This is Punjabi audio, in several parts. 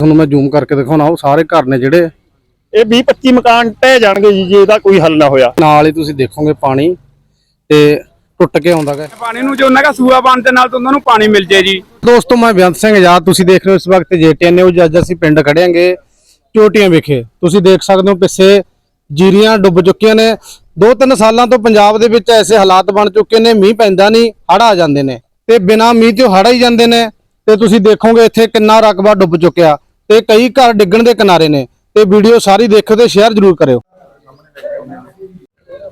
ਤੁਹਾਨੂੰ ਮੈਂ ਜ਼ੂਮ ਕਰਕੇ ਦਿਖਾਉਣਾ ਉਹ ਸਾਰੇ ਘਰ ਨੇ ਜਿਹੜੇ। ਇਹ 20 25 ਮਕਾਨ ਢਹਿ ਜਾਣਗੇ ਜੀ ਜੇ ਇਹਦਾ ਕੋਈ ਹੱਲ ਨਾ ਹੋਇਆ। ਨਾਲ ਹੀ ਤੁਸੀਂ ਦੇਖੋਗੇ ਪਾਣੀ ਤੇ ਟੁੱਟ ਕੇ ਆਉਂਦਾ ਗਾ। ਪਾਣੀ ਨੂੰ ਜੋ ਉਹਨਾਂ ਦਾ ਸੂਆ ਬਣ ਦੇ ਨਾਲ ਤਾਂ ਉਹਨਾਂ ਨੂੰ ਪਾਣੀ ਮਿਲ ਜੇ ਜੀ। ਦੋਸਤੋ ਮੈਂ ਬੇਅੰਤ ਸਿੰਘ ਆਜ਼ਾਦ ਤੁਸੀਂ ਦੇਖ ਰਹੇ ਹੋ ਇਸ ਵਕਤ ਜੇਟੀਐਨ ਨਿਊਜ਼ ਅੱਜ ਅਸੀਂ ਪਿੰਡ ਖੜਿਆਂਗੇ ਚੋਟੀਆਂ ਵਿਖੇ। ਤੁਸੀਂ ਦੇਖ ਸਕਦੇ ਹੋ ਪਿੱਛੇ ਜੀਰੀਆਂ ਡੁੱਬ ਚੁੱਕੀਆਂ ਨੇ। ਦੋ ਤਿੰਨ ਸਾਲਾਂ ਤੋਂ ਪੰਜਾਬ ਦੇ ਵਿੱਚ ਐਸੇ ਹਾਲਾਤ ਬਣ ਚੁੱਕੇ ਨੇ ਮੀਂਹ ਪੈਂਦਾ ਨਹੀਂ ਹੜ੍ਹ ਆ ਜਾਂਦੇ ਨੇ। ਤੇ ਬਿਨਾਂ ਮੀਂਹ ਤੋਂ ਹੜ੍ਹ ਹੀ ਜਾਂਦੇ ਨੇ। ਤੇ ਤੁਸੀਂ ਦੇਖੋਗੇ ਇੱਥੇ ਕਿੰਨਾ ਰਕਬਾ ਡੁੱਬ ਚੁੱਕਿਆ। ਤੇ ਕਈ ਘਰ ਡਿੱਗਣ ਦੇ ਕਿਨਾਰੇ ਨੇ ਤੇ ਵੀਡੀਓ ਸਾਰੀ ਦੇਖਿਓ ਤੇ ਸ਼ੇਅਰ ਜ਼ਰੂਰ ਕਰਿਓ।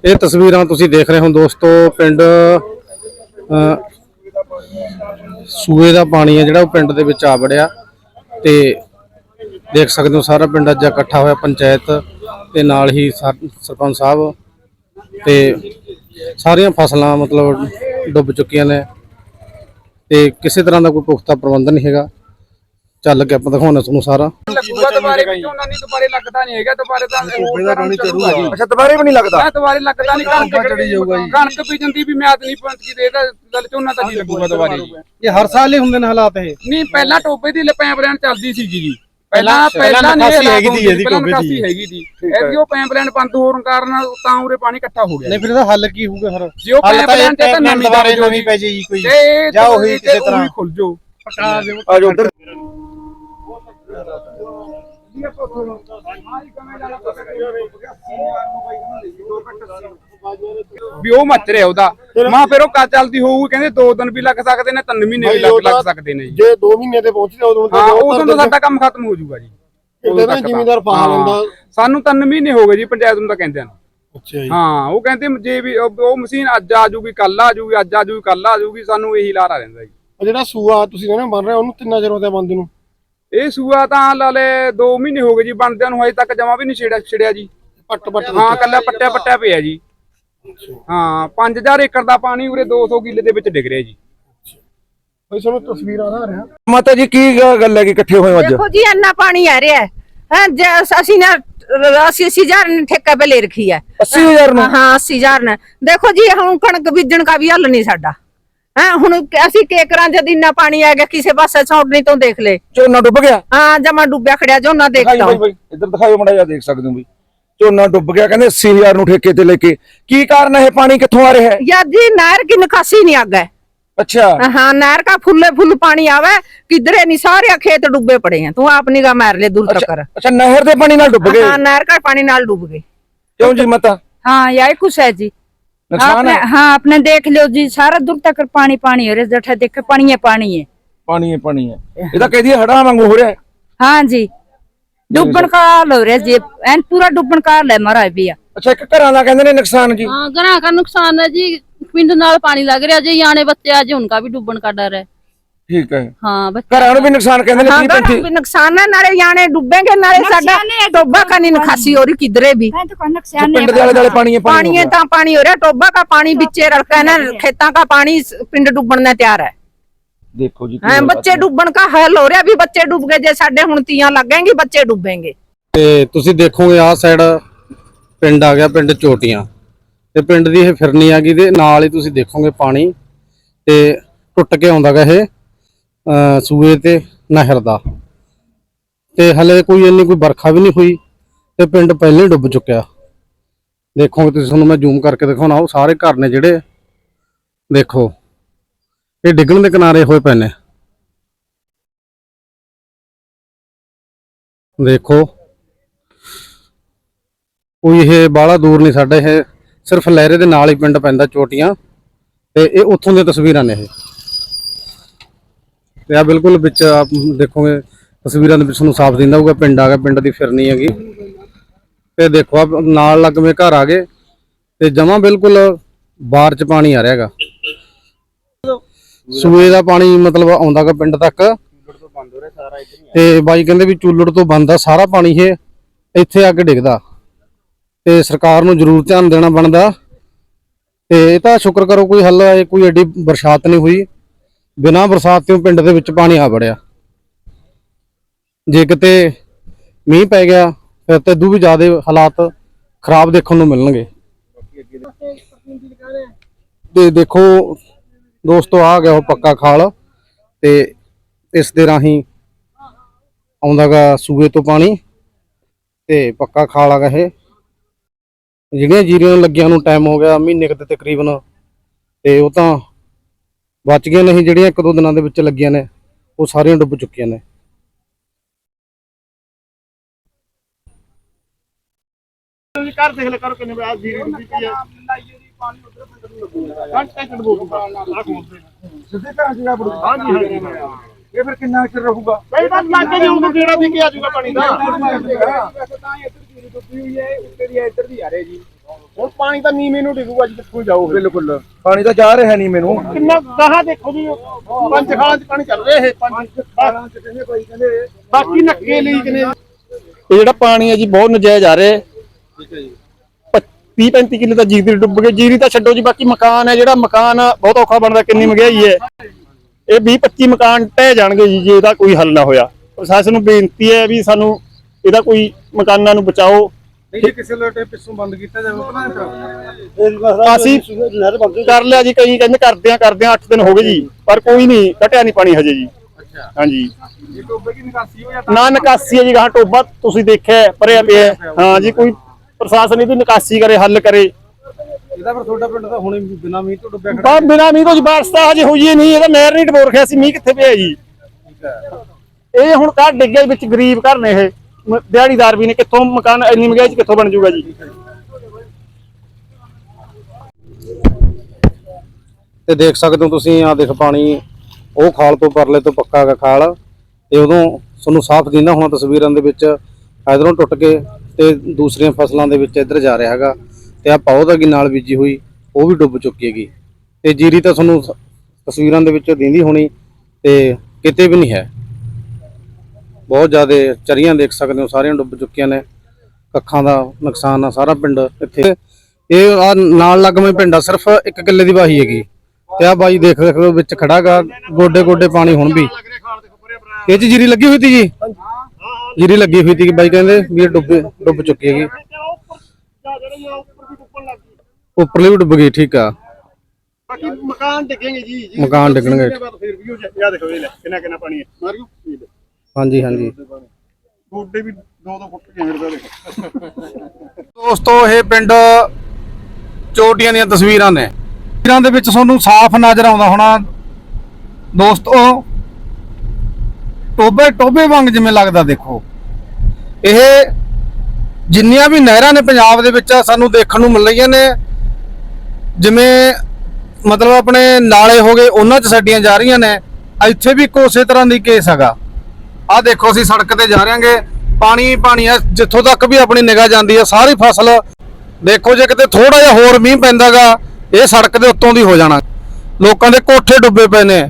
ਇਹ ਤਸਵੀਰਾਂ ਤੁਸੀਂ ਦੇਖ ਰਹੇ ਹੋ ਦੋਸਤੋ, ਪਿੰਡ ਸੂਏ ਦਾ ਪਾਣੀ ਹੈ ਜਿਹੜਾ ਉਹ ਪਿੰਡ ਦੇ ਵਿੱਚ ਆ ਵੜਿਆ ਤੇ ਦੇਖ ਸਕਦੇ ਹੋ ਸਾਰਾ ਪਿੰਡ ਅੱਜ ਇਕੱਠਾ ਹੋਇਆ ਪੰਚਾਇਤ ਤੇ ਨਾਲ ਹੀ ਸਰ- ਸਰਪੰਚ ਸਾਹਿਬ ਤੇ ਸਾਰੀਆਂ ਫਸਲਾਂ ਮਤਲਬ ਡੁੱਬ ਚੁੱਕੀਆਂ ਨੇ ਤੇ ਕਿਸੇ ਤਰ੍ਹਾਂ ਦਾ ਕੋਈ ਪੁਖਤਾ ਪ੍ਰਬੰਧ ਨਹੀਂ ਹੈਗਾ। ਚੱਲ ਕੇ ਆਪਾਂ ਦਿਖਾਉਣਾ ਤੁਹਾਨੂੰ ਸਾਰਾ। ਲੱਗੂਗਾ ਦੁਬਾਰੇ ਵੀ ਨਹੀਂ ਦੁਬਾਰੇ ਲੱਗਦਾ ਨਹੀਂ ਹੈਗਾ ਦੁਬਾਰੇ ਤਾਂ ਉਹ ਦਾ ਪਾਣੀ ਚੜੂਗਾ ਜੀ। ਅੱਛਾ ਦੁਬਾਰੇ ਵੀ ਨਹੀਂ ਲੱਗਦਾ? ਮੈਂ ਦੁਬਾਰੇ ਲੱਗਦਾ ਨਹੀਂ ਕਣਕ ਚੜੀ ਜਾਊਗਾ ਜੀ। ਕਣਕ ਬੀਜਣ ਦੀ ਵੀ ਮਿਆਦ ਨਹੀਂ ਪਹੁੰਚੀ ਤੇ ਇਹਦਾ ਗੱਲ ਝੋਨਾ ਤਾਂ ਨਹੀਂ ਲੱਗੂਗਾ ਦੁਬਾਰੇ ਇਹ ਹਰ ਸਾਲ ਹੀ ਹੁੰਦੇ ਨੇ ਹਾਲਾਤ ਇਹ। ਨਹੀਂ ਪਹਿਲਾਂ ਟੋਪੇ ਦੀ ਪੈਂਪਲਾਈਨ ਚੱਲਦੀ ਸੀਗੀ ਜੀ। ਪਹਿਲਾਂ ਪਹਿਲਾਂ ਨਿਕਾਸੀ ਹੈਗੀ ਸੀ ਇਹਦੀ ਟੋਭੇ ਦੀ। ਹੈਗੀ ਦੀ ਇਹਦੀ ਉਹ ਪੈਂਪਲਾਈਨ ਬੰਦ ਹੋਣ ਕਾਰਨ ਤਾਂ ਉਰੇ ਪਾਣੀ ਇਕੱਠਾ ਹੋ ਗਿਆ ਨਹੀਂ ਫਿਰ ਇਹਦਾ ਹੱਲ ਕੀ ਹੋਊਗਾ ਫਿਰ? ਜੇ ਉਹ ਪੈਂਪਲਾਈਨ ਤੇ ਤਾਂ ਨਵੀਂ ਦੁਬਾਰੇ ਜੋ ਨਵੀਂ ਪੈ ਜਾਏਗੀ ਕੋਈ। ਜਾਂ ਉਹੀ ਕਿਸੇ ਤਰ੍ਹਾਂ। ਖੁੱਲ ਜੋ ਆ ਜਾਓ ਉਧਰ। ਵੀ ਉਹ ਮੱਚ ਰਿਹਾ ਉਹਦਾ। ਮਾਂ ਫਿਰ ਉਹ ਕਾ ਚੱਲਦੀ ਹੋਊਗੀ ਕਹਿੰਦੇ 2 ਦਿਨ ਵੀ ਲੱਗ ਸਕਦੇ ਨੇ 3 ਮਹੀਨੇ ਵੀ ਲੱਗ ਲੱਗ ਸਕਦੇ ਨੇ ਜੀ। ਜੇ 2 ਮਹੀਨੇ ਤੇ ਪਹੁੰਚਦਾ ਉਦੋਂ ਹਾਂ ਉਦੋਂ ਤਾਂ ਸਾਡਾ ਕੰਮ ਖਤਮ ਹੋ ਜਾਊਗਾ ਜੀ। ਇਹਦੇ ਨਾਲ ਜ਼ਿਮੀਂਦਾਰ ਫਸਾ ਹਾਂ। ਲੈਂਦਾ। ਸਾਨੂੰ 3 ਮਹੀਨੇ ਹੋ ਗਏ ਜੀ ਪੰਚਾਇਤ ਨੂੰ ਤਾਂ ਕਹਿੰਦੇ ਨੇ। ਅੱਛਾ ਜੀ। ਹਾਂ ਉਹ ਕਹਿੰਦੇ ਜੇ ਵੀ ਉਹ ਮਸ਼ੀਨ ਅੱਜ ਆ ਜਾਊਗੀ ਕੱਲ ਆ ਜਾਊਗੀ ਅੱਜ ਆ ਜਾਊਗੀ ਕੱਲ ਆ ਜਾਊਗੀ ਸਾਨੂੰ ਇਹੀ ਲਾਰਾ ਰਹਿੰਦਾ ਜੀ। ਉਹ ਜਿਹੜਾ ਸੂਆ ਤੁਸੀਂ ਕਹਿੰਦੇ ਬਣ ਰਿਹਾ ਉਹਨੂੰ ਕਿੰਨਾ ਚਿਰ ਹੋ ਗਿਆ ਬੰਦ ਨੂੰ। ਇਹ ਸੂਆ ਤਾਂ ਲਾ ਲੈ 2 ਮਹੀਨੇ ਹੋ ਗਏ ਜੀ ਬਣਦਿਆਂ ਨੂੰ ਹਜੇ ਤੱਕ ਜਮਾ ਵੀ ਨਹੀਂ ਛੇੜਿਆ ਛੇੜਿਆ ਜੀ। ਪੱਟ ਪੱਟ ਹਾਂ ਕੱਲਾ ਪੱਟਿਆ ਪੱਟਿਆ ਪਿਆ ਜੀ। ਹਾਂ 5000 ਏਕੜ ਦਾ ਪਾਣੀ ਉਰੇ 200 ਕਿੱਲੇ ਦੇ ਵਿੱਚ ਡਿਗ ਰਿਹਾ ਜੀ। ਬਈ ਸਾਨੂੰ ਤਸਵੀਰਾਂ ਆ ਰਿਹਾ। ਮਾਤਾ ਜੀ ਕੀ ਗੱਲ ਹੈ ਕਿ ਇਕੱਠੇ ਹੋਏ ਅੱਜ? ਦੇਖੋ ਜੀ ਇੰਨਾ ਪਾਣੀ ਆ ਰਿਹਾ। ਹੈ ਅਸੀਂ ਨਾ 80000 ਨੇ ਠੇਕਾ ਪੇ ਲੈ ਰੱਖੀ ਹੈ। 80000 ਨੂੰ? ਹਾਂ 80000 ਨੇ। ਦੇਖੋ ਜੀ ਹੁਣ ਕਣਕ ਬੀਜਣ ਦਾ ਵੀ ਹੱਲ ਨਹੀਂ ਸਾਡਾ। ਹਾਂ ਹੁਣ ਅਸੀਂ ਕੇਕਰਾਂ ਜਦ ਇੰਨਾ ਪਾਣੀ ਆ ਗਿਆ ਕਿਸੇ ਪਾਸੇ ਸੌੜਨੀ ਤੋਂ ਦੇਖ ਲੈ। ਝੋਨਾ ਡੁੱਬ ਗਿਆ? ਹਾਂ ਜਮਾ ਡੁੱਬਿਆ ਖੜਿਆ ਝੋਨਾ ਦੇਖਦਾ ਭਾਈ ਭਾਈ ਇੱਧਰ ਦਿਖਾਓ ਮੜਾ ਜਾ ਦੇਖ ਸਕਦੇ ਹੋ ਵੀ ਝੋਨਾ ਡੁੱਬ ਗਿਆ ਕਹਿੰਦੇ 80000 ਨੂੰ ਠੇਕੇ ਤੇ ਲੈ ਕੇ। ਕੀ ਕਾਰਨ ਇਹ ਪਾਣੀ ਕਿੱਥੋਂ ਆ ਰਿਹਾ ਹੈ? ਜੀ ਨਹਿਰ ਕੀ ਨਿਕਾਸੀ ਨਹੀਂ ਆਗਾ ਅੱਛਾ। ਹਾਂ ਨਹਿਰ ਦਾ ਫੁੱਲੇ ਫੁੱਲ ਪਾਣੀ ਆਵੇ ਕਿਧਰੇ ਨਹੀਂ ਸਾਰੇ ਖੇਤ ਡੁੱਬੇ ਪੜੇ ਆ। ਤੂੰ ਆਪ ਨਿਗਾ ਮਾਰ ਲੈ ਦੂਰ ਤੱਕ ਅੱਛਾ ਨਹਿਰ ਦੇ ਪਾਣੀ ਨਾਲ ਡੁੱਬ ਗਏ? ਹਾਂ ਨਹਿਰ ਦਾ ਪਾਣੀ ਨਾਲ ਡੁੱਬ ਗਏ। ਕਿਉਂ ਜੀ ਮਤਾ? ਹਾਂ ਯਾਰ ਕੁਛ ਹੈ ਜੀ। ਨੁਕਸਾਨ आपने ਹੈ हाँ आपने देख लो जी सारा दूर तक पानी पानी है जठा देख पानी है पानी है ਪਾਣੀ ਹੈ ਪਾਣੀ ਹੈ ਇਹ ਤਾਂ ਕਹਦੀ ਹੜਾ ਵਾਂਗੂ ਹੋ ਰਿਹਾ ਹੈ हाँ जी डूबन का हाल हो रहा है जी एन पूरा डूबन का हाल है हमारा भी है ਅੱਛਾ ਇੱਕ ਘਰਾਂ ਦਾ ਕਹਿੰਦੇ ਨੇ ਨੁਕਸਾਨ ਜੀ हाँ घरों का नुकसान है जी पिंड नाल पानी लग रहा जी याने बच्चे आज उनका भी डूबन का डर है ਠੀਕ ਹੈ हाँ बच्चे ਘਰਾਂ ਨੂੰ ਵੀ ਨੁਕਸਾਨ ਕਹਿੰਦੇ ਨੇ हाँ 30 घर 35 भी नुकसान है नारे याने डूबेंगे नारे साडा टोबा का नहीं निकासी हो रही किधरे भी ਪਿੰਡ ਦੇ ਆਲੇ ਦੁਆਲੇ ਪਾਣੀ ਹੈ पानी है ता पानी हो रहा टोबा का पानी बिचे रखा है ना खेता का पानी पिंड डूबन ने तैयार है ਦੇਖੋ ਜੀ ਕੀ हैं ਗੱਲ बच्चे डूबन का हल हो रहा भी बच्चे डूब गए जे साडे हुन तियां लगेंगी बच्चे डूबेंगे ਤੇ ਤੁਸੀਂ ਦੇਖੋਗੇ ਆਹ ਸਾਈਡ ਪਿੰਡ ਆ ਗਿਆ ਪਿੰਡ ਚੋਟੀਆਂ ਤੇ ਪਿੰਡ ਦੀ ਇਹ ਫਿਰਨੀ ਆ ਗਈ ਤੇ ਨਾਲ ਹੀ ਤੁਸੀਂ ਦੇਖੋਗੇ ਪਾਣੀ ਤੇ ਟੁੱਟ ਕੇ ਆਉਂਦਾ ਗਾ ਇਹ ਅਹ ਸੂਏ ਤੇ ਨਹਿਰ ਦਾ। ਤੇ ਹਲੇ ਕੋਈ ਇੰਨੀ ਕੋਈ ਵਰਖਾ ਵੀ ਨਹੀਂ ਹੋਈ ਤੇ ਪਿੰਡ ਪਹਿਲੇ ਹੀ ਡੁੱਬ ਚੁੱਕਿਆ। ਦੇਖੋਗੇ ਤੁਸੀਂ, ਤੁਹਾਨੂੰ ਮੈਂ ਜ਼ੂਮ ਕਰਕੇ ਦਿਖਾਉਣਾ, ਉਹ ਸਾਰੇ ਘਰ ਨੇ ਜਿਹੜੇ, ਦੇਖੋ। ਇਹ ਡਿੱਗਣ ਦੇ ਕਿਨਾਰੇ ਹੋਏ ਪਏ ਨੇ। ਦੇਖੋ। ਕੋਈ ਇਹ ਬਾਹਲਾ ਦੂਰ ਨਹੀਂ ਸਾਡਾ ਇਹ, ਸਿਰਫ ਲਹਿਰੇ ਦੇ ਨਾਲ ਹੀ ਪਿੰਡ ਪੈਂਦਾ ਚੋਟੀਆਂ। ਤੇ ਇਹ ਉੱਥੋਂ ਦੀਆਂ ਤਸਵੀਰਾਂ ਨੇ ਇਹ। ਤੇ ਆ ਬਿਲਕੁਲ ਵਿੱਚ ਆਪ ਦੇਖੋਗੇ, ਤਸਵੀਰਾਂ ਦੇ ਵਿੱਚ ਤੁਹਾਨੂੰ ਸਾਫ਼ ਦਿੰਦਾ ਹੋਊਗਾ, ਪਿੰਡ ਆ ਗਿਆ, ਪਿੰਡ ਦੀ ਫਿਰਨੀ ਹੈਗੀ। ਤੇ ਦੇਖੋ ਆ ਨਾਲ ਲੱਗਵੇਂ ਘਰ ਆ ਗਏ, ਤੇ ਜਮਾ ਬਿਲਕੁਲ ਬਾਹਰ ਚ ਪਾਣੀ ਆ ਰਿਹਾ ਸੂਏ ਦਾ ਪਾਣੀ ਮਤਲਬ ਆਉਂਦਾਗਾ ਪਿੰਡ ਤੱਕ। ਤੇ ਬਾਈ ਕਹਿੰਦੇ ਵੀ ਚੁੱਲੜ ਤੋਂ ਬੰਦ ਆ ਸਾਰਾ ਪਾਣੀ ਇਹ, ਇੱਥੇ ਆ ਕੇ ਡਿੱਗਦਾ। ਤੇ ਸਰਕਾਰ ਨੂੰ ਜ਼ਰੂਰ ਧਿਆਨ ਦੇਣਾ ਬਣਦਾ। ਤੇ ਇਹ ਤਾਂ ਸ਼ੁਕਰ ਕਰੋ ਕੋਈ ਹੱਲ ਕੋਈ ਐਡੀ ਬਰਸਾਤ ਨਹੀਂ ਹੋਈ। ਬਿਨਾਂ ਬਰਸਾਤ ਤੋਂ ਪਿੰਡ ਦੇ ਵਿੱਚ ਪਾਣੀ ਆ ਵੜਿਆ। ਜੇ ਕਿਤੇ ਮੀਂਹ ਪੈ ਗਿਆ, ਫਿਰ ਤੇ ਦੂ ਵੀ ਜ਼ਿਆਦਾ ਹਾਲਾਤ ਖਰਾਬ ਦੇਖਣ ਨੂੰ ਮਿਲਣਗੇ। ਤੇ ਦੇਖੋ, ਦੋਸਤੋ ਆ ਗਿਆ ਉਹ ਪੱਕਾ ਖਾਲ ਤੇ ਇਸ ਦੇ ਰਾਹੀਂ ਆਉਂਦਾਗਾ ਸੂਏ ਤੋਂ ਪਾਣੀ ਤੇ ਪੱਕਾ ਖਾਲ ਹੈਗਾ ਇਹ। ਜਿਹੜੀਆਂ ਜੀਰੀਆਂ ਨੂੰ ਨੂੰ ਟਾਈਮ ਹੋ ਗਿਆ, ਮਹੀਨੇ ਕਿਤੇ ਤਕਰੀਬਨ, ਤੇ ਉਹ ਤਾਂ ਬਚ ਗਈਆਂ ਨਹੀਂ ਜਿਹੜੀਆਂ ਇੱਕ ਦੋ ਦਿਨਾਂ ਦੇ ਵਿੱਚ ਲੱਗੀਆਂ ਨੇ ਉਹ ਸਾਰੀਆਂ ਡੁੱਬ ਚੁੱਕੀਆਂ ਨੇ ਘਰ ਦੇਖ ਲੈ ਕਰੋ ਕਿੰਨੇ ਵਿਆਹ ਜੀਰੀ ਡੁੱਬੀ ਪਈ ਆ ਘੰਟੇ ਚ ਡੁੱਬੂਗਾ ਆ ਖੋਲਦੇ ਸਿੱਧੇ ਘਰਾਂ ਚ ਜਾ ਵੜੂ ਹਾਂਜੀ ਹਾਂਜੀ ਇਹ ਫਿਰ ਕਿੰਨਾ ਚਿਰ ਰਹੂਗਾ ਕਈ ਵਾਰ ਲੱਗ ਕੇ ਉਹ ਜਿਹੜਾ ਵੀ ਕਿ ਆ ਜਾਊਗਾ ਪਾਣੀ ਦਾ ਹੁਣ ਪਾਣੀ ਤਾਂ ਨੀਵੇਂ ਨੂੰ ਡਿੱਗੂਗਾ ਜੀ ਕਿੱਥੋਂ ਜਾਊ ਬਿਲਕੁਲ। ਪਾਣੀ ਤਾਂ ਜਾ ਰਿਹਾ ਨਹੀਂ ਮੈਨੂੰ ਕਿੰਨਾ ਗਾਹਾਂ ਦੇਖੋ ਜੀ ਪੰਜ ਖਾਲਾਂ ਚ ਪਾਣੀ ਚੱਲ ਰਿਹਾ ਇਹ। ਪੰਜ ਖਾਲਾਂ ਚ ਕਹਿੰਦੇ ਕੋਈ ਕਹਿੰਦੇ ਬਾਕੀ ਨੱਕੇ ਲਈ ਕਿਨੇ? ਇਹ ਜਿਹੜਾ ਪਾਣੀ ਹੈ ਜੀ ਬਹੁਤ ਨਜਾਇਜ਼ ਆ ਰਿਹਾ। ਠੀਕ ਹੈ ਜੀ 30 35 ਕਿੱਲੇ ਤਾਂ ਜੀਰੀ ਡੁੱਬ ਗਏ। ਜੀਰੀ ਤਾਂ ਛੱਡੋ ਜੀ ਬਾਕੀ ਮਕਾਨ ਹੈ ਜਿਹੜਾ ਮਕਾਨ ਬਹੁਤ ਔਖਾ ਬਣਦਾ ਕਿੰਨੀ ਮਹਿੰਗਾਈ ਹੈ। ਇਹ 20 25 ਮਕਾਨ ਟਹਿ ਜਾਣਗੇ ਜੀ ਜੇ ਇਹਦਾ ਕੋਈ ਹੱਲ ਨਾ ਹੋਇਆ। ਪ੍ਰਸ਼ਾਸਨ ਨੂੰ ਬੇਨਤੀ ਹੈ ਵੀ ਸਾਨੂੰ ਇਹਦਾ ਕੋਈ ਮਕਾਨਾਂ ਨੂੰ ਬਚਾਓ। ਨਹੀਂ ਜੇ ਕਿਸੇ ਲੋਟੇ ਪਿੱਛੋਂ ਬੰਦ ਕੀਤਾ ਜਾਵੇ ਅਸੀਂ ਕਰ ਲਿਆ ਜੀ ਕਈ ਕਹਿੰਦੇ ਕਰਦੇ ਆ ਕਰਦੇ ਆ 8 ਦਿਨ ਹੋ ਗਏ ਜੀ ਪਰ ਕੋਈ ਨਹੀਂ ਘਟਿਆ ਨਹੀਂ ਪਾਣੀ ਹਜੇ ਜੀ। ਅੱਛਾ। ਹਾਂਜੀ। ਇਹ ਟੋਬੇ ਦੀ ਨਿਕਾਸੀ ਹੋ ਨਾ ਨਿਕਾਸੀ ਹੈ ਜੀ ਗਾਂ ਟੋਬਾ ਤੁਸੀਂ ਦੇਖਿਆ ਹੈ, ਭਰਿਆ ਪਿਆ ਹੈ। ਹਾਂ ਜੀ ਕੋਈ ਪ੍ਰਸ਼ਾਸਨ ਇਹਦੀ ਨਿਕਾਸੀ ਕਰੇ ਹੱਲ ਕਰੇ। ਇਹਦਾ ਫਿਰ ਤੁਹਾਡਾ ਪਿੰਡ ਤਾਂ ਹੁਣੇ ਬਿਨਾਂ ਮੀਂਹ ਤੋਂ ਡੁੱਬਿਆ ਬਾ ਬਿਨਾ ਮੀਂਹ ਤੋਂ ਜੀ ਬਾਰਿਸ਼ ਤਾਂ ਹਜੇ ਹੋਈ ਨਹੀਂ ਇਹਦਾ ਨਹਿਰ ਨਹੀਂ ਟਬੋਰ ਖਿਆ ਸੀ ਮੀਂਹ ਕਿੱਥੇ ਪਿਆ ਜੀ? ਇਹ ਹੁਣ ਘਰ ਡਿੱਗੇ ਵਿੱਚ ਗਰੀਬ ਘਰ ਨੇ ਇਹ। ਮ- ਦਿਹਾੜੀਦਾਰ ਵੀ ਨੇ, ਕਿੱਥੋਂ ਮਕਾਨ, ਇੰਨੀ ਮਹਿੰਗਾਈ ਚ ਕਿੱਥੋਂ ਬਣ ਜਾਊਗਾ ਜੀ? ਤੇ ਦੇਖ ਸਕਦੇ ਹੋ ਤੁਸੀਂ ਆ ਦੇਖ ਪਾਣੀ, ਉਹ ਖਾਲ ਤੋਂ ਪਰਲੇ ਤੋਂ ਪੱਕਾ ਹੈਗਾ ਖਾਲ। ਤੇ ਉਦੋਂ ਤੁਹਾਨੂੰ ਸਾਫ਼ ਦਿੰਦਾ ਹੋਣਾ ਤਸਵੀਰਾਂ ਦੇ ਵਿੱਚ, ਇਧਰੋਂ ਟੁੱਟ ਕੇ ਤੇ ਦੂਸਰੀਆਂ ਫਸਲਾਂ ਦੇ ਵਿੱਚ ਇੱਧਰ ਜਾ ਰਿਹਾ ਹੈਗਾ। ਤੇ ਆ ਪੌਦਾ ਕੀ ਨਾਲ ਬੀਜੀ ਹੋਈ, ਉਹ ਵੀ ਡੁੱਬ ਚੁੱਕੀ ਹੈਗੀ। ਤੇ ਜੀਰੀ ਤਾਂ ਤੁਹਾਨੂੰ ਸ- ਤਸਵੀਰਾਂ ਦੇ ਵਿੱਚ ਦਿੰਦੀ ਹੋਣੀ, ਤੇ ਕਿਤੇ ਵੀ ਨਹੀਂ ਹੈ। ਬਹੁਤ ਜ਼ਿਆਦਾ ਚਰੀਆਂ ਦੇਖ ਸਕਦੇ ਹੋ ਸਾਰੀਆਂ ਡੁੱਬ ਚੁੱਕੀਆਂ ਨੇ। ਕੱਖਾਂ ਦਾ ਨੁਕਸਾਨ ਆ ਸਾਰਾ ਪਿੰਡ ਇੱਥੇ। ਇਹ ਆ ਨਾਲ ਲੱਗਵੇਂ ਪਿੰਡ ਆ ਸਿਰਫ ਇੱਕ ਕਿੱਲੇ ਦੀ ਵਾਹੀ ਹੈਗੀ। ਤੇ ਆ ਬਾਈ ਦੇਖ ਦੇਖ ਲਓ ਵਿੱਚ ਖੜਾਗਾ ਗੋਡੇ ਗੋਡੇ ਪਾਣੀ ਹੁਣ ਵੀ। ਇਹ ਚ ਜੀਰੀ ਲੱਗੀ ਹੋਈ ਸੀ ਜੀ? ਜੀਰੀ ਲੱਗੀ ਹੋਈ ਸੀ ਕਿ ਬਾਈ ਕਹਿੰਦੇ ਵੀ ਡੁੱਬ ਡੁੱਬ ਚੁੱਕੀ ਹੈਗੀ। ਉੱਪਰਲੀ ਵੀ ਡੁੱਬ ਗਈ ਠੀਕ ਆ। ਬਾਕੀ ਮਕਾਨ ਡਿੱਗेंगे ਜੀ ਮਕਾਨ ਡਿੱਗਣਗੇ। ਫਿਰ ਵੀ ਯਾ ਦੇਖੋ ਇਹ ਲੈ ਕਿੰਨਾ ਕਿੰਨਾ ਪਾਣੀ ਹੈ। ਮਾਰਿਓ ਹਾਂਜੀ ਹਾਂਜੀ। ਗੋਡੇ ਵੀ 2-2 ਫੁੱਟ ਕੇ ਫਿਰਦਾ ਦੇਖੋ ਦੋਸਤੋ ਇਹ ਪਿੰਡ ਚੋਟੀਆਂ ਦੀਆਂ ਤਸਵੀਰਾਂ ਨੇ। ਤਸਵੀਰਾਂ ਦੇ ਵਿੱਚ ਤੁਹਾਨੂੰ ਸਾਫ਼ ਨਜ਼ਰ ਆਉਂਦਾ ਹੋਣਾ ਦੋਸਤੋ ਟੋਬੇ ਟੋਬੇ ਵਾਂਗ ਜਿਵੇਂ ਲੱਗਦਾ ਦੇਖੋ। ਇਹ ਜਿੰਨੀਆਂ ਵੀ ਨਹਿਰਾਂ ਨੇ ਪੰਜਾਬ ਦੇ ਵਿੱਚ ਸਾਨੂੰ ਦੇਖਣ ਨੂੰ ਮਿਲ ਰਹੀਆਂ ਨੇ। ਜਿਵੇਂ ਮਤਲਬ ਆਪਣੇ ਨਾਲੇ ਹੋ ਗਏ ਉਹਨਾਂ 'ਚ ਛੱਡੀਆਂ ਜਾ ਰਹੀਆਂ ਨੇ। ਇੱਥੇ ਵੀ ਇੱਕ ਉਸੇ ਤਰ੍ਹਾਂ ਦੀ ਕੇਸ ਹੈਗਾ। ਆਹ ਦੇਖੋ ਅਸੀਂ ਸੜਕ ਤੇ ਜਾ ਰਹੇਗੇ। ਪਾਣੀ ਹੀ ਪਾਣੀ ਆ ਜਿੱਥੋਂ ਤੱਕ ਵੀ ਆਪਣੀ ਨਿਗਾਹ ਜਾਂਦੀ ਆ ਸਾਰੀ ਫਸਲ। ਦੇਖੋ ਜੇ ਕਿਤੇ ਥੋੜਾ ਜਿਹਾ ਹੋਰ ਮੀਂਹ ਪੈਂਦਾਗਾ ਇਹ ਸੜਕ ਦੇ ਉੱਤੋਂ ਦੀ ਹੋ ਜਾਣਾ। ਲੋਕਾਂ ਦੇ ਕੋਠੇ ਡੁੱਬੇ ਪਏ ਨੇ।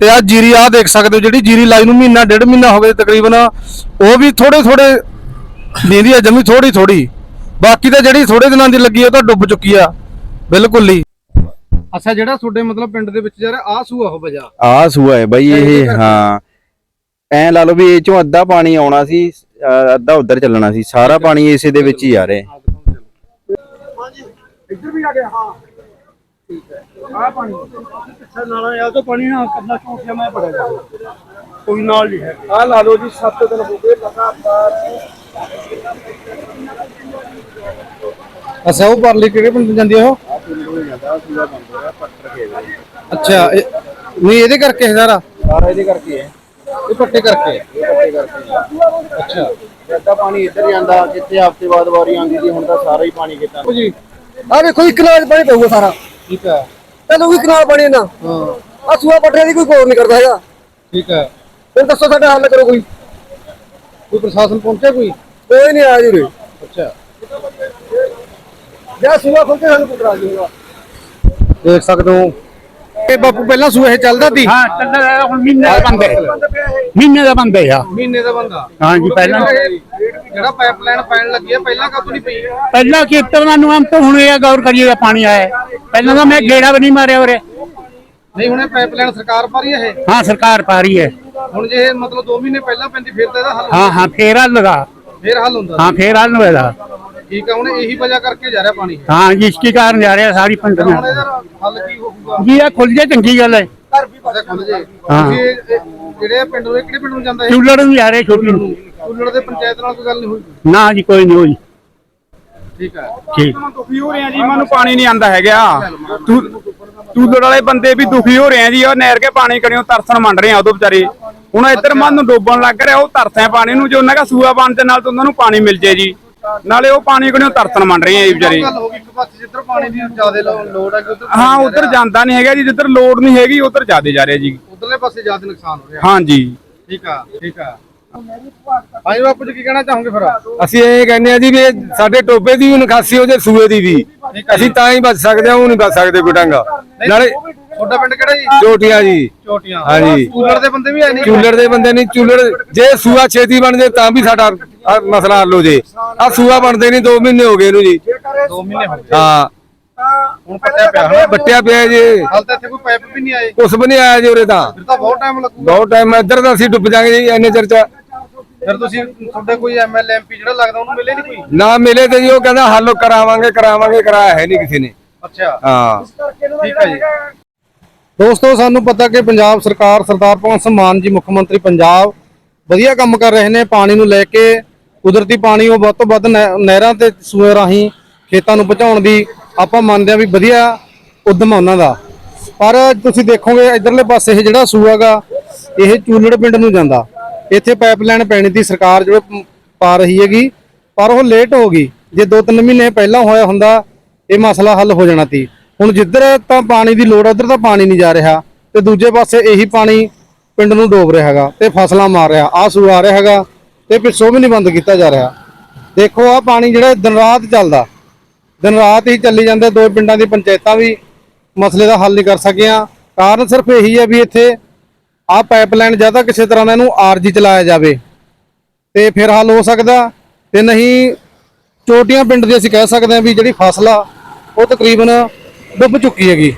ਤੇ ਆ ਜੀਰੀ ਆ ਦੇਖ ਸਕਦੇ ਹੋ ਜਿਹੜੀ ਜੀਰੀ ਲਾਈ ਨੂੰ ਮਹੀਨਾ ਡੇਢ ਮਹੀਨਾ ਹੋ ਗਿਆ ਤਕਰੀਬਨ। ਉਹ ਵੀ ਥੋੜੇ ਥੋੜੇ ਨੀਂਦੀ ਆ ਜਮੀ ਥੋੜੀ ਥੋੜੀ ਬਾਕੀ ਤਾਂ ਜਿਹੜੀ ਥੋੜੇ ਦਿਨਾਂ ਦੀ ਲੱਗੀ ਉਹ ਤਾਂ ਡੁੱਬ ਚੁੱਕੀ ਆ। ਬਿਲਕੁਲ ਹੀ। ਅੱਛਾ ਜਿਹੜਾ ਤੁਹਾਡੇ ਮਤਲਬ ਪਿੰਡ ਦੇ ਵਿੱਚ ਜਾ ਰਿਹਾ ਆ ਸੂਆ ਹੋ ਬਜਾ ਆ ਸੂਆ ਹੈ ਬਾਈ ਇਹ ਹਾਂ। ਐ ਲਾ ਲਓ ਵੀ ਇਹ ਚੋਂ ਅੱਧਾ ਪਾਣੀ ਆਉਣਾ ਸੀ ਅ, ਅੱਧਾ ਉਧਰ ਚੱਲਣਾ ਸੀ ਸਾਰਾ ਪਾਣੀ ਇਸੇ ਦੇ ਵਿੱਚ ਹੀ ਆ ਰਿਹਾ। ਇੱਧਰ ਵੀ ਆ ਗਿਆ ਹਾਂ। ਠੀਕ ਹੈ। ਆ ਪਾਣੀ। ਅੱਛਾ ਨਾਲਾ ਯਾਰ ਤੋਂ ਪਾਣੀ ਨਾ ਕਰਨਾ ਚੌਂਕਿਆ ਮੈਂ ਪੜਿਆ ਕੋਈ ਨਾਲ ਨਹੀਂ ਹੈ। ਆ ਲਾ ਲਓ ਜੀ 7 ਦਿਨ ਹੋ ਗਏ ਲਗਾਤਾਰ। ਅੱਛਾ ਉਹ ਪਰਲੀ ਕਿਹੜੇ ਪਿੰਡ ਨੂੰ ਜਾਂਦੀ ਆ ਉਹ? ਅੱਛਾ ਇਹ- ਨਹੀਂ ਇਹਦੇ ਕਰਕੇ ਹੈ ਸਾਰਾ? ਸਾਰਾ ਇਹਦੇ ਕਰਕੇ ਹੈ। ਇਹ ਪੱਟੇ ਕਰਕੇ? ਅੱਛਾ। ਜਿੱਦਾਂ ਪਾਣੀ ਇੱਧਰ ਜਾਂਦਾ ਜਿੱਥੇ ਹਫ਼ਤੇ ਬਾਅਦ ਵਾਰੀ ਆਉਂਦੀ ਸੀ ਹੁਣ ਤਾਂ ਸਾਰਾ ਹੀ ਪਾਣੀ ਖੇਤਾਂ ਜੀ। ਆ ਵੇਖੋ ਇੱਕ ਨਾਲ ਪਾਣੀ ਪਊਗਾ ਸਾਰਾ। ਠੀਕ ਹੈ। ਤੈਨੂੰ ਇੱਕ ਨਾਲ ਪਾਣੀ ਨਾ। ਹਾਂ। ਆ ਸੂਆ ਪੱਟਿਆ ਦੀ ਕੋਈ ਗੌਰ ਨਹੀਂ ਕਰਦਾ ਹੈਗਾ। ਠੀਕ ਹੈ। ਹੁਣ ਦੱਸੋ ਸਾਡਾ ਹੱਲ ਕਰੋ ਕੋਈ। ਕੋਈ ਪ੍ਰਸ਼ਾਸਨ ਪਹੁੰਚਿਆ ਕੋਈ? ਕੋਈ ਨਹੀਂ ਆਇਆ ਜੀ ਉਰੇ। ਅੱਛਾ। ਜਾਂ ਸੂਆ ਖੋਲ ਕੇ ਸਾਨੂੰ ਪੁੱਤਰਾ ਜੀ ਹੋਗਾ ਦੇਖ ਸਕਦੇ ਹੋ। ਇਹ ਬਾਪੂ ਪਹਿਲਾਂ ਸੂਏ ਚੱਲਦਾ ਸੀ? ਹਾਂ ਚੱਲ ਹੁਣ ਮਹੀਨੇ ਦਾ ਬੰਦ ਹੈ। ਮਹੀਨੇ ਦਾ ਬੰਦ ਹੈ ਆ ਮਹੀਨੇ ਦਾ ਬੰਦਾ ਹਾਂ ਜੀ ਪਹਿਲਾਂ। ਜਿਹੜਾ ਪਾਈਪਲਾਈਨ ਪੈਣ ਲੱਗੀ ਹੈ ਪਹਿਲਾਂ ਕਾਹਤੋਂ ਨਹੀਂ ਪਈ? ਪਹਿਲਾਂ ਕੀਰਤਨਾਂ ਨੂੰ ਹਮ ਤੋਂ ਹੁਣ ਇਹ ਗੌਰ ਕਰੀਏ ਪਾਣੀ ਆਇਆ। ਹੈ। ਪਹਿਲਾਂ ਤਾਂ ਮੈਂ ਗੇੜਾ ਵੀ ਨਹੀਂ ਮਾਰਿਆ ਉਰੇ। ਨਹੀਂ ਹੁਣ ਇਹ ਪਾਈਪਲਾਈਨ ਸਰਕਾਰ ਪਾ ਰਹੀ ਹੈ ਇਹ? ਹਾਂ ਸਰਕਾਰ ਪਾ ਰਹੀ ਹੈ। ਹੁਣ ਜੇ ਇਹ ਮਤਲਬ 2 ਮਹੀਨੇ ਪਹਿਲਾਂ ਪੈਂਦੀ ਫਿਰ ਤਾਂ ਇਹਦਾ ਹੱਲ ਹਾਂ ਹਾਂ ਫੇਰ ਹੱਲ ਲਗਾ ਫਿਰ ਹੱਲ ਹੁੰਦਾ। ਹਾਂ ਫੇਰ ਹੱਲ ਹੋਏਗਾ। ਠੀਕ ਹੈ ਹੁਣ ਇਹੀ ਵਜ੍ਹਾ ਕਰਕੇ ਜਾ ਰਿਹਾ ਪਾਣੀ। ਹਾਂ ਜਿਸ ਕੀ ਕਾਰਨ ਜਾ ਰਿਹਾ ਸਾਰੀ ਪੰਡ ਹੁਣ में ਇਹਦਾ ਹੱਲ ਕੀ ਹੋਊਗਾ? ਜੀ ਇਹ ਖੁੱਲ ਜੇ ਚੰਗੀ ਗੱਲ ਹੈ। ਘਰ ਵੀ ਹਾਂ। ਜਿਹੜੇ ਪਿੰਡ ਨੂੰ ਕਿਹੜੇ ਪਿੰਡ ਨੂੰ ਜਾਂਦਾ ਇਹ? ਚੁੱਲੜ ਨੂੰ ਜਾ ਰਹੇ ਛੋਟੀ ਨੂੰ। ਕੁੱਲੜ ਦੇ ਪੰਚਾਇਤ ਨਾਲ ਕੋਈ ਗੱਲ ਨਹੀਂ ਹੋਈ? ਨਾ ਜੀ ਕੋਈ ਨਹੀਂ ਹੋਈ। ਠੀਕ ਹੈ ਠੀਕ। ਦੁਖੀ ਹੋ ਰਹੇ ਆ ਜੀ ਮੈਨੂੰ ਪਾਣੀ ਨਹੀਂ ਆਂਦਾ ਹੈਗਾ। ਤੂੰ ਚੂਲੜ ਵਾਲੇ ਬੰਦੇ ਵੀ ਦੁਖੀ ਹੋ ਰਹੇ ਆ ਜੀ ਉਹ ਨਹਿਰ ਕੇ ਪਾਣੀ ਕਰਿਓ ਤਰਸਣ ਮੰਡ ਰਹੇ ਆ ਉਦੋਂ ਵਿਚਾਰੇ। ਹੁਣ ਇੱਧਰ ਮਨ ਨੂੰ ਡੋਬਣ ਲੱਗ ਰਿਹਾ ਉਹ ਤਰਸੇ ਪਾਣੀ ਨੂੰ ਜੋ ਉਹਨਾਂ ਦਾ ਸੂਆ ਬਣ ਦੇ ਨਾਲ ਤਾਂ ਉਹਨਾਂ ਨੂੰ ਪਾਣੀ ਮਿਲ ਜੇ ਜੀ। ਨਾਲੇ ਉਹ ਪਾਣੀ ਕਰਿਓ ਤਰਸਣ ਮੰਡ ਰਹੇ ਆ ਜੀ ਵਿਚਾਰੇ। ਗੱਲ ਹੋ ਗਈ ਇੱਕ ਪਾਸੇ ਜਿੱਧਰ ਪਾਣੀ ਦੀ ਜ਼ਿਆਦਾ ਲੋ- ਲੋੜ ਹੈ ਕਿ ਉਧਰ ਹਾਂ ਉਧਰ ਜਾਂਦਾ ਨਹੀਂ ਹੈਗਾ ਜੀ ਜਿੱਧਰ ਲੋਡ ਨਹੀਂ ਹੈਗੀ ਉਧਰ ਜ਼ਿਆਦੇ ਜਾ ਰਿਹਾ ਜੀ। ਉਧਰਲੇ ਪਾਸੇ ਜ਼ਿਆਦਾ ਨੁਕਸਾਨ ਹੋ ਰਿਹਾ। ਹਾਂਜੀ। ਠੀਕ ਆ ਠੀਕ ਆ। ਹਾਂਜੀ ਬਾਪੂ ਜੀ ਕੀ ਕਹਿਣਾ ਚਾਹੋਗੇ ਫਿਰ? ਅਸੀਂ ਇਹ ਕਹਿੰਦੇ ਆ ਜੀ ਵੀ ਇਹ ਸਾਡੇ ਟੋਬੇ ਦੀ ਵੀ ਨਿਕਾਸੀ ਹੋ ਜੇ ਸੂਏ ਦੀ ਵੀ। ਅਸੀਂ ਤਾਂ ਹੀ ਬਚ ਸਕਦੇ ਹਾਂ ਉਹ ਨਹੀਂ ਬਚ ਸਕਦੇ ਕੋਈ ਢੰਗ। ਨਾਲੇ ਤੁਹਾਡਾ ਪਿੰਡ ਕਿਹੜਾ ਜੀ? ਚੋਟੀਆਂ ਜੀ। ਚੋਟੀਆਂ। ਹਾਂਜੀ। ਕੁੱਲੜ ਦੇ ਬੰਦੇ ਵੀ ਹੈ ਨਹੀਂ? ਚੂਲੜ ਦੇ ਬੰਦੇ ਨਹੀਂ ਚੂਲੜ ਜੇ ਸੂਆ ਛੇਤੀ ਬਣ ਜੇ ਤਾਂ ਵੀ ਸਾਡਾ ਮਸਲਾ ਹੱਲ ਹੋ ਜੇ। ਆ ਸੂਆ ਬਣਦੇ ਨਹੀਂ 2 ਮਹੀਨੇ ਹੋ ਗਏ ਇਹਨੂੰ ਜੀ। 2 ਮਹੀਨੇ ਹੋ ਗਏ। ਹਾਂ। ਹੁਣ ਪੱਟਿਆ ਪਿਆ ਹਨਾ? ਬੱਟਿਆ ਪਿਆ ਜੀ। ਹਾਲ ਤਾਂ ਇੱਥੇ ਕੋਈ ਪਾਈਪ ਵੀ ਨਹੀਂ ਆਏ ਕੁਛ ਵੀ ਨਹੀਂ ਆਇਆ ਜੀ ਉਰੇ ਤਾਂ। ਫਿਰ ਤਾਂ ਬਹੁਤ ਟਾਈਮ ਲੱਗੂਗਾ। ਬਹੁਤ ਟਾਈਮ ਇੱਧਰ ਤਾਂ ਅਸੀਂ ਡੁੱਬ ਜਾਾਂਗੇ ਜੀ ਇੰਨੇ ਚਿਰ ਚ। ਫਿਰ ਤੁਸੀਂ ਤੁਹਾਡੇ ਕੋਈ ਐਮਐਲਏ ਐਮਪੀ ਜਿਹੜਾ ਲੱਗਦਾ ਉਹਨੂੰ ਮਿਲੇ ਨਹੀਂ ਕੋਈ? ਨਾ ਮਿਲੇ ਤੇ ਜੀ ਉਹ ਕਹਿੰਦਾ ਹੱਲ ਕਰਾਵਾਂਗੇ ਕਰਾਵਾਂਗੇ ਕਰਾਇਆ ਹੈ ਨਹੀਂ ਕਿਸੇ ਨੇ। ਅੱਛਾ। ਹਾਂ। ਠੀਕ ਹੈ ਜੀ। ਦੋਸਤੋ ਸਾਨੂੰ ਪਤਾ ਕਿ ਪੰਜਾਬ ਸਰਕਾਰ ਸਰਦਾਰ ਭਗਵੰਤ ਸਿੰਘ ਮਾਨ ਜੀ ਮੁੱਖ ਮੰਤਰੀ ਪੰਜਾਬ ਵਧੀਆ ਕੰਮ ਕਰ ਰਹੇ ਨੇ ਪਾਣੀ ਨੂੰ ਲੈ ਕੇ। ਕੁਦਰਤੀ ਪਾਣੀ ਉਹ ਵੱਧ ਤੋਂ ਵੱਧ ਨਹਿ- ਨਹਿਰਾਂ ਤੇ ਸੂਏ ਰਾਹੀਂ ਖੇਤਾਂ ਨੂੰ ਪਹੁੰਚਾਉਣ ਦੀ ਆਪਾਂ ਮੰਨਦੇ ਆ ਵੀ ਵਧੀਆ ਉਦਮ ਆ ਉਹਨਾਂ ਦਾ। ਪਰ ਤੁਸੀਂ ਦੇਖੋਗੇ ਇਧਰਲੇ ਪਾਸੇ ਇਹ ਜਿਹੜਾ ਸੂਆ ਗਾ, ਇਹ ਚੂਲੜ ਪਿੰਡ ਨੂੰ ਜਾਂਦਾ। ਇੱਥੇ ਪਾਈਪਲਾਈਨ ਪੈਣੀ ਦੀ ਸਰਕਾਰ ਜੋ ਪਾ ਰਹੀ ਹੈਗੀ, ਪਰ ਉਹ ਲੇਟ ਹੋ ਗਈ। ਜੇ 2-3 ਮਹੀਨੇ ਪਹਿਲਾਂ ਹੋਇਆ ਹੁੰਦਾ, ਇਹ ਮਸਲਾ ਹੱਲ ਹੋ ਜਾਣਾ ਸੀ। ਹੁਣ ਜਿੱਧਰ ਤਾਂ ਪਾਣੀ ਦੀ ਲੋੜ ਉਧਰ ਤਾਂ ਪਾਣੀ ਨਹੀਂ ਜਾ ਰਿਹਾ। ਤੇ ਦੂਜੇ ਪਾਸੇ ਇਹੀ ਪਾਣੀ ਪਿੰਡ ਨੂੰ ਡੋਬ ਰਿਹਾ ਹੈਗਾ ਤੇ ਫਸਲਾਂ ਮਾਰ ਰਿਹਾ। ਆ ਸੂ ਆ ਰਿਹਾ ਹੈਗਾ ਤੇ ਪਿੱਛੋਂ ਵੀ ਨਹੀਂ ਬੰਦ ਕੀਤਾ ਜਾ ਰਿਹਾ। ਦੇਖੋ ਆ ਪਾਣੀ ਜਿਹੜਾ ਦਿਨ ਰਾਤ ਚੱਲਦਾ। ਦਿਨ ਰਾਤ ਹੀ ਚੱਲੀ ਜਾਂਦੇ, ਦੋ ਪਿੰਡਾਂ ਦੀ ਪੰਚਾਇਤਾਂ ਵੀ ਮਸਲੇ ਦਾ ਹੱਲ ਨਹੀਂ ਕਰ ਸਕੀਆਂ। ਕਾਰਨ ਸਿਰਫ ਇਹੀ ਹੈ ਵੀ ਇੱਥੇ ਆ ਪਾਈਪਲਾਈਨ ਜਾਂ ਤਾਂ ਕਿਸੇ ਤਰ੍ਹਾਂ ਦਾ ਇਹਨੂੰ ਆਰਜੀ ਚਲਾਇਆ ਜਾਵੇ। ਤੇ ਫਿਰ ਹੱਲ ਹੋ ਸਕਦਾ ਤੇ ਨਹੀਂ ਚੋਟੀਆਂ ਪਿੰਡ ਦੀ ਅਸੀਂ ਕਹਿ ਸਕਦੇ ਹਾਂ ਵੀ ਜਿਹੜੀ ਫਸਲ ਆ, ਉਹ ਤਕਰੀਬਨ ਡੁੱਬ ਚੁੱਕੀ ਹੈਗੀ।